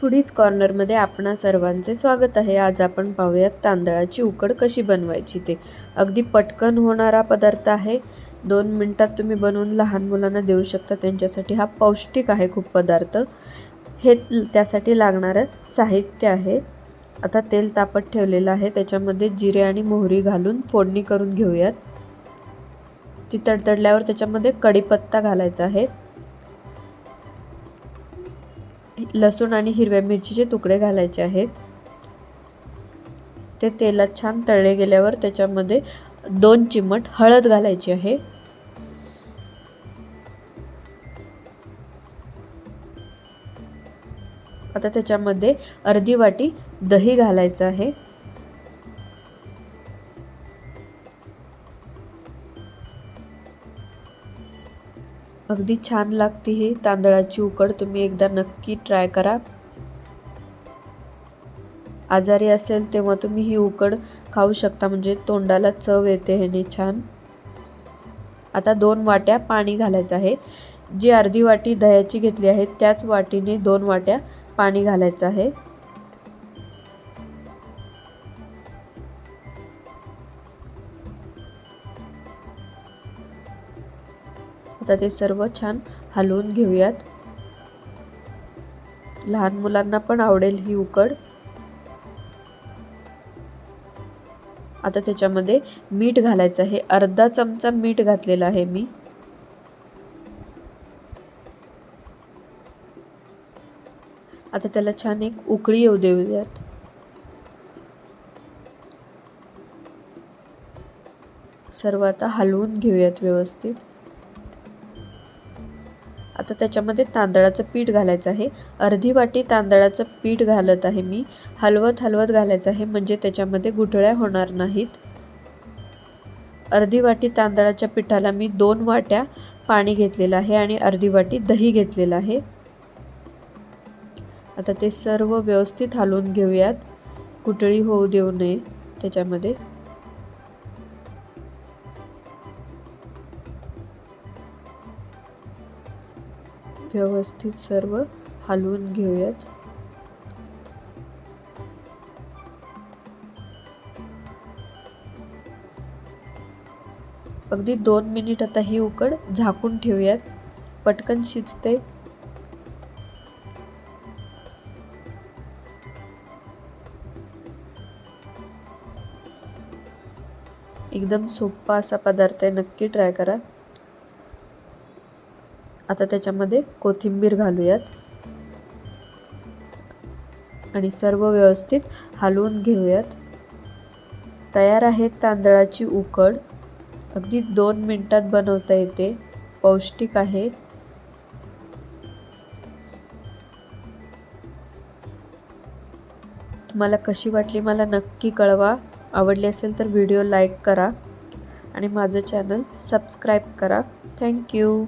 Foodies कॉर्नरमध्ये आपणा सर्वांचे स्वागत आहे. आज आपण पाहूयात तांदळाची उकड कशी बनवायची ते. अगदी पटकन होणारा पदार्थ आहे. दोन मिनटात तुम्ही बनवून लहान मुलांना देऊ शकता. त्यांच्यासाठी हा पौष्टिक आहे खूप पदार्थ. हे त्यासाठी लागणारं साहित्य आहे. आता तेल तापत ठेवलेलं आहे. त्याच्यामध्ये जिरे आणि मोहरी घालून फोडणी करून घेऊयात. ती तडतडल्यावर त्याच्यामध्ये कढीपत्ता घालायचा आहे. लसूण आणि हिरव्या मिरचीचे तुकडे घालायचे आहेत. ते तेलात छान तळले गेल्यावर त्याच्यामध्ये दोन चिमट हळद घालायची आहे. आता त्याच्यामध्ये अर्धी वाटी दही घालायचं आहे. अगदी छान लागते ही. तांदळाची उकड तुम्ही एकदा नक्की ट्राय करा. आजारी असेल तेव्हा तुम्ही ही उकड खाऊ शकता म्हणजे तोंडाला चव येते ह्याने छान. आता दोन वाट्या पाणी घालायचं आहे. जी अर्धी वाटी दह्याची घेतली आहे त्याच वाटीने दोन वाट्या पाणी घालायचं आहे. आता ते सर्व छान हलवून घेऊयात. लहान मुलांना पण आवडेल ही उकड. आता त्याच्यामध्ये मीठ घालायचं आहे. अर्धा चमचा मीठ घातलेला आहे मी. आता त्याला छान एक उकळी येऊ देऊयात. सर्व आता हलवून घेऊयात व्यवस्थित. आता त्याच्यामध्ये तांदळाचं पीठ घालायचं आहे. अर्धी वाटी तांदळाचं पीठ घालत आहे मी. हलवत हलवत घालायचं आहे म्हणजे त्याच्यामध्ये गुठळ्या होणार नाहीत. अर्धी वाटी तांदळाच्या पिठाला मी दोन वाट्या पाणी घेतलेलं आहे आणि अर्धी वाटी दही घेतलेलं आहे. आता ते सर्व व्यवस्थित हलवून घेऊयात. कुटळी होऊ देऊ नये त्याच्यामध्ये. व्यवस्थित सर्व हलवून घेऊयात. अगदी दोन मिनिट आता ही उकड झाकून ठेवूयात. पटकन शिजते. एकदम सोपा असा पदार्थ आहे. नक्की ट्राय करा. आता त्याच्यामध्ये कोथिंबीर घालूयात. आणि सर्व व्यवस्थित हलवून घेऊयात. तयार आहे तांदळाची उकड. अगदी दोन मिनटात बनवता येते. पौष्टिक आहे. तुम्हाला कशी वाटली मला नक्की कळवा. आवडली असेल तर व्हिडिओ लाईक करा. आणि माझं चॅनल सबस्क्राईब करा. थँक्यू.